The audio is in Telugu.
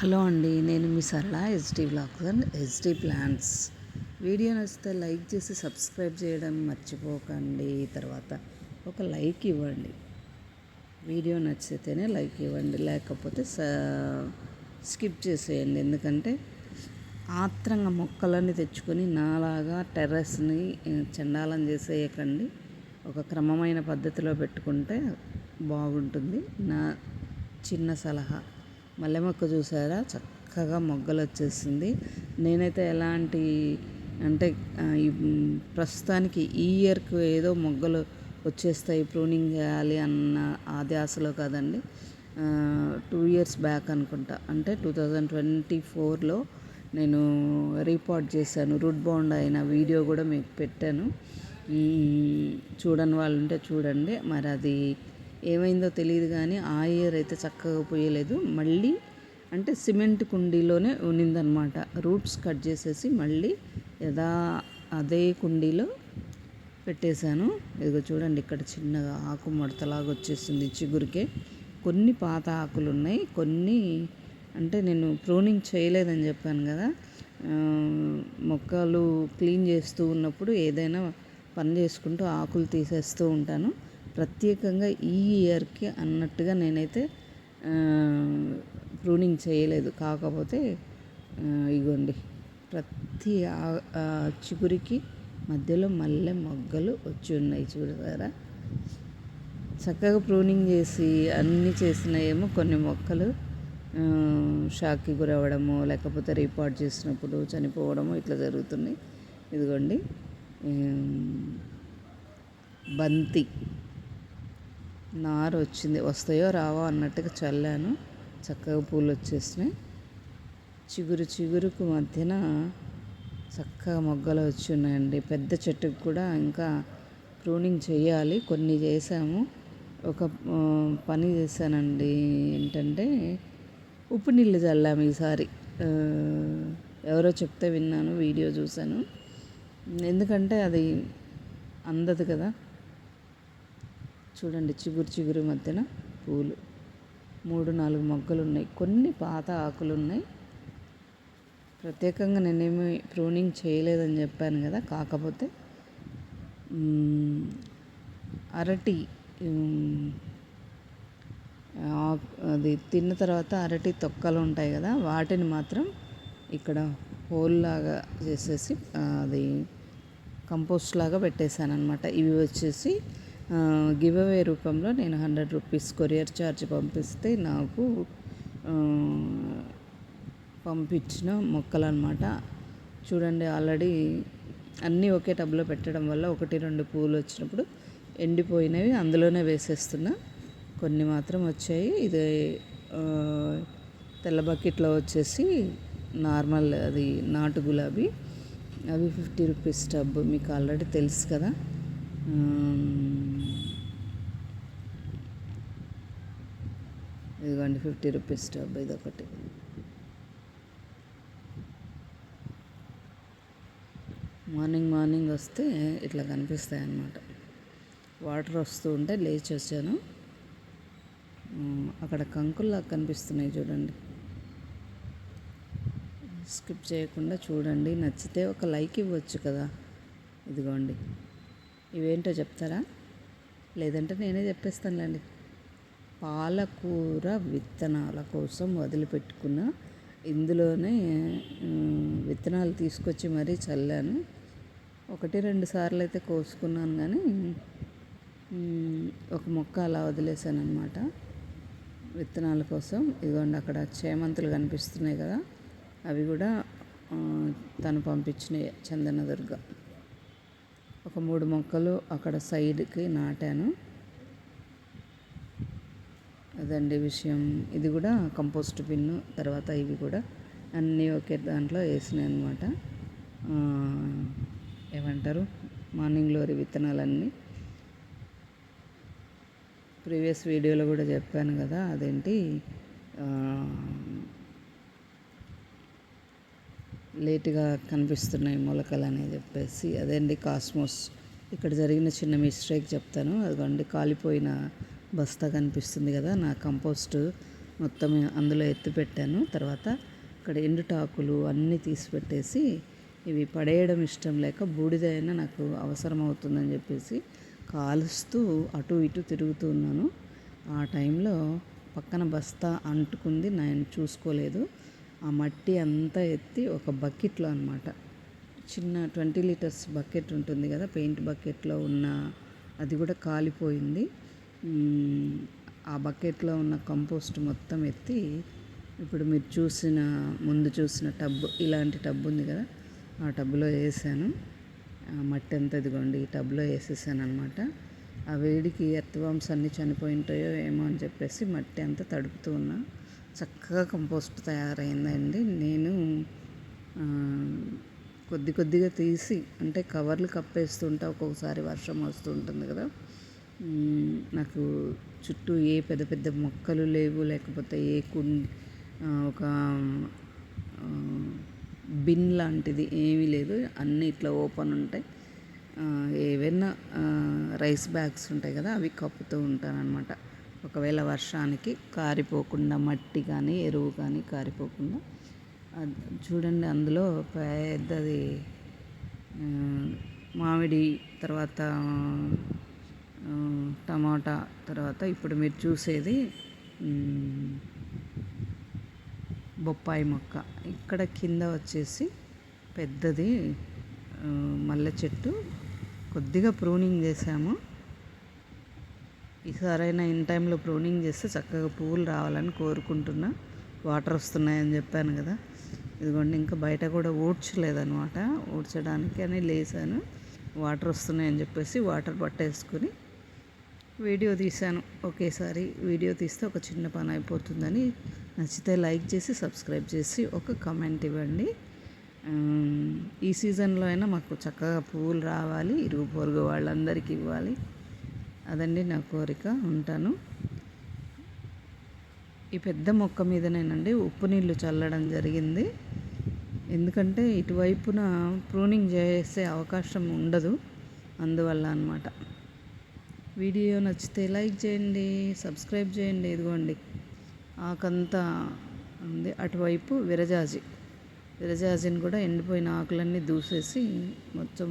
హలో అండి నేను మీ Sarala HD blogs and HD plans video నచ్చితే లైక్ చేసి సబ్స్క్రైబ్ చేయడం మర్చిపోకండి. తర్వాత ఒక లైక్ ఇవ్వండి. వీడియో నచ్చితేనే లైక్ ఇవ్వండి. లేకపోతే స్కిప్ చేసేయండి. ఎందుకంటే ఆత్రంగా మొక్కలన్నీ తెచ్చుకొని నాలాగా టెర్రస్ని చండాలం చేసేయకండి. ఒక క్రమమైన పద్ధతిలో పెట్టుకుంటే బాగుంటుంది. నా చిన్న సలహా. మల్లె మొక్క చూసారా? చక్కగా మొగ్గలు వచ్చేసింది నేనైతే ఎలాంటి అంటే ప్రస్తుతానికి ఈ ఇయర్కు ఏదో మొగ్గలు వచ్చేస్తాయి ప్రూనింగ్ చేయాలి అన్న ఆ ధ్యాసలో కాదండి. టూ ఇయర్స్ బ్యాక్ అనుకుంటా. అంటే టూ థౌజండ్ ట్వంటీ ఫోర్లో నేను రిపోర్ట్ చేశాను. రూట్ బౌండ్ అయిన వీడియో కూడా మీకు పెట్టాను. చూడని వాళ్ళు ఉంటే చూడండి. మరి అది ఏమైందో తెలియదు కానీ ఆ ఇయర్ అయితే చక్కగా పోయలేదు. మళ్ళీ అంటే సిమెంట్ కుండీలోనే ఉన్నిందనమాట. రూట్స్ కట్ చేసేసి మళ్ళీ యథా అదే కుండీలో పెట్టేశాను. ఇదిగో చూడండి ఇక్కడ చిన్నగా ఆకు మడతలాగా వచ్చేసింది చిగురికే. కొన్ని పాత ఆకులు ఉన్నాయి. కొన్ని అంటే నేను ప్రూనింగ్ చేయలేదని చెప్పాను కదా. మొక్కలు క్లీన్ చేస్తూ ఉన్నప్పుడు ఏదైనా పని చేసుకుంటూ ఆకులు తీసేస్తూ ఉంటాను. ప్రత్యేకంగా ఈ ఇయర్కి అన్నట్టుగా నేనైతే ప్రూనింగ్ చేయలేదు. కాకపోతే ఇగోండి. ప్రతి చిగురికి మధ్యలో మల్లె మొగ్గలు వచ్చి ఉన్నాయి చూడతారా చక్కగా ప్రూనింగ్ చేసి అన్నీ చేసినాయేమో కొన్ని మొక్కలు షాక్కి గురవ్వడము లేకపోతే రిపోర్ట్ చేసినప్పుడు చనిపోవడము ఇట్లా జరుగుతున్నాయి. ఇదిగోండి. బంతి. నారు వచ్చింది వస్తాయో రావో అన్నట్టుగా చల్లాను. చక్కగా పూలు వచ్చేసినాయి చిగురు చిగురుకు మధ్యన చక్కగా మొగ్గలు వచ్చి ఉన్నాయండి పెద్ద చెట్టుకు కూడా ఇంకా ప్రూనింగ్ చేయాలి. కొన్ని చేసాము ఒక పని చేశానండి. ఏంటంటే ఉప్పు నీళ్ళు చల్లాము ఈసారి. ఎవరో చెప్తే విన్నాను వీడియో చూశాను. ఎందుకంటే అది అందదు కదా. చూడండి చిగురు చిగురు మధ్యన పూలు. మూడు నాలుగు మొగ్గలు ఉన్నాయి. కొన్ని పాత ఆకులు ఉన్నాయి. ప్రత్యేకంగా నేనేమి ప్రూనింగ్ చేయలేదని చెప్పాను కదా కాకపోతే అరటి అది తిన్న తర్వాత అరటి తొక్కలు ఉంటాయి కదా వాటిని మాత్రం ఇక్కడ హోల్ లాగా చేసేసి అది కంపోస్ట్ లాగా పెట్టేశాను అనమాట ఇవి వచ్చేసి గివ్ అవే రూపంలో నేను హండ్రెడ్ రూపీస్ కొరియర్ ఛార్జ్ పంపిస్తే నాకు పంపించిన మొక్కలు అనమాట చూడండి ఆల్రెడీ అన్నీ ఒకే టబ్లో పెట్టడం వల్ల ఒకటి రెండు పూలు వచ్చినప్పుడు ఎండిపోయినవి అందులోనే వేసేస్తున్నా. కొన్ని మాత్రం వచ్చాయి. ఇది తెల్ల బకెట్లో వచ్చేసి నార్మల్ అది నాటు గులాబీ. అవి ఫిఫ్టీ రూపీస్ టబ్ మీకు ఆల్రెడీ తెలుసు కదా. ఇదిగోండి ఫిఫ్టీ రూపీస్ టబ్ ఇది ఒకటి మార్నింగ్ మార్నింగ్ వస్తే ఇట్లా కనిపిస్తాయి అన్నమాట వాటర్ వస్తూ ఉంటే లేచి వచ్చాను. అక్కడ కంకుల్లా కనిపిస్తున్నాయి చూడండి. స్కిప్ చేయకుండా చూడండి. నచ్చితే ఒక లైక్ ఇవ్వచ్చు కదా. ఇదిగోండి. ఇవేంటో చెప్తారా? లేదంటే నేనే చెప్పేస్తానులేండి. పాలకూర విత్తనాల కోసం వదిలిపెట్టుకున్న ఇందులోనే విత్తనాలు తీసుకొచ్చి మరీ చల్లాను. ఒకటి రెండు సార్లు అయితే కోసుకున్నాను కానీ ఒక మొక్క అలా వదిలేసాను అనమాట విత్తనాల కోసం. ఇదిగోండి అక్కడ చేమంతులు కనిపిస్తున్నాయి కదా. అవి కూడా తను పంపించినాయి చందనదుర్గ. ఒక మూడు మొక్కలు అక్కడ సైడ్కి నాటాను. అదండి విషయం. ఇది కూడా కంపోస్ట్ పిన్ను తర్వాత ఇవి కూడా అన్నీ ఒకే దాంట్లో వేసినాయి అనమాట ఏమంటారు? మార్నింగ్ లోరి విత్తనాలన్నీ. ప్రీవియస్ వీడియోలో కూడా చెప్పాను కదా అదేంటి? లేట్గా కనిపిస్తున్నాయి మొలకలు అని చెప్పేసి. అదే అండి కాస్మోస్. ఇక్కడ జరిగిన చిన్న మిస్టేక్ చెప్తాను. అదిగోండి కాలిపోయిన బస్తా కనిపిస్తుంది కదా నా కంపోస్ట్ మొత్తం అందులో ఎత్తి పెట్టాను. తర్వాత ఇక్కడ ఎండుటాకులు అన్నీ తీసి పెట్టేసి ఇవి పడేయడం ఇష్టం లేక బూడిదైనా నాకు అవసరం అవుతుందని చెప్పేసి కాలుస్తూ అటు ఇటు తిరుగుతూ ఉన్నాను. ఆ టైంలో పక్కన బస్తా అంటుకుంది. నేను చూసుకోలేదు. ఆ మట్టి అంతా ఎత్తి ఒక బకెట్లో అనమాట చిన్న ట్వంటీ లీటర్స్ బకెట్ ఉంటుంది కదా పెయింట్ బకెట్లో ఉన్న అది కూడా కాలిపోయింది. ఆ బకెట్లో ఉన్న కంపోస్ట్ మొత్తం ఎత్తి ఇప్పుడు మీరు చూసిన ముందు చూసిన టబ్ ఇలాంటి టబ్ ఉంది కదా ఆ టబ్లో వేసాను. ఆ మట్టి అంతా ఇదిగోండి ఈ టబ్లో వేసేసాను అనమాట ఆ వేడికి ఎర్త్వామ్స్ అన్నీ చనిపోయి ఉంటాయో ఏమో అని చెప్పేసి మట్టి అంతా తడుపుతూ ఉన్నా. చక్కగా కంపోస్ట్ తయారైందండి. నేను కొద్ది కొద్దిగా తీసి అంటే కవర్లు కప్పేస్తుంటా ఒక్కొక్కసారి వర్షం వస్తూ ఉంటుంది కదా నాకు చుట్టూ ఏ పెద్ద పెద్ద మొక్కలు లేవు లేకపోతే ఏ కుండి ఒక బిన్ లాంటిది ఏమీ లేదు. అన్నీ ఇట్లా ఓపెన్ ఉంటాయి. ఏవైనా రైస్ బ్యాగ్స్ ఉంటాయి కదా అవి కప్పుతూ ఉంటాను అనమాట ఒకవేళ వర్షానికి కారిపోకుండా మట్టి కానీ ఎరువు కానీ కారిపోకుండా అది చూడండి అందులో పెద్దది మామిడి తర్వాత టమాటా తర్వాత ఇప్పుడు మీరు చూసేది బొప్పాయి మొక్క. ఇక్కడ కింద వచ్చేసి పెద్దది మల్లె చెట్టు. కొద్దిగా ప్రూనింగ్ చేసాము. ఈసారైనా ఇన్ టైంలో ప్రూనింగ్ చేస్తే చక్కగా పువ్వులు రావాలని కోరుకుంటున్నా. వాటర్ వస్తున్నాయని చెప్పాను కదా. ఇదిగోండి ఇంకా బయట కూడా ఊడ్చలేదనమాట ఊడ్చడానికి అని లేసాను. వాటర్ వస్తున్నాయని చెప్పేసి వాటర్ పట్టేసుకుని వీడియో తీశాను. ఒకేసారి వీడియో తీస్తే ఒక చిన్న పని అయిపోతుందని. నచ్చితే లైక్ చేసి సబ్స్క్రైబ్ చేసి ఒక కమెంట్ ఇవ్వండి. ఈ సీజన్లో అయినా మాకు చక్కగా పువ్వులు రావాలి. ఇరుగు పొరుగు వాళ్ళందరికీ ఇవ్వాలి. అదండి నా కోరిక. ఉంటాను. ఈ పెద్ద మొక్క మీదనేనండి ఉప్పు నీళ్ళు చల్లడం జరిగింది. ఎందుకంటే ఇటువైపున ప్రూనింగ్ చేసే అవకాశం ఉండదు. అందువల్ల అన్నమాట. వీడియో నచ్చితే లైక్ చేయండి సబ్స్క్రైబ్ చేయండి ఇదిగోండి. ఆకంతా ఉంది. అటువైపు విరజాజి. విరజాజిని కూడా ఎండిపోయిన ఆకులన్నీ దూసేసి మొత్తం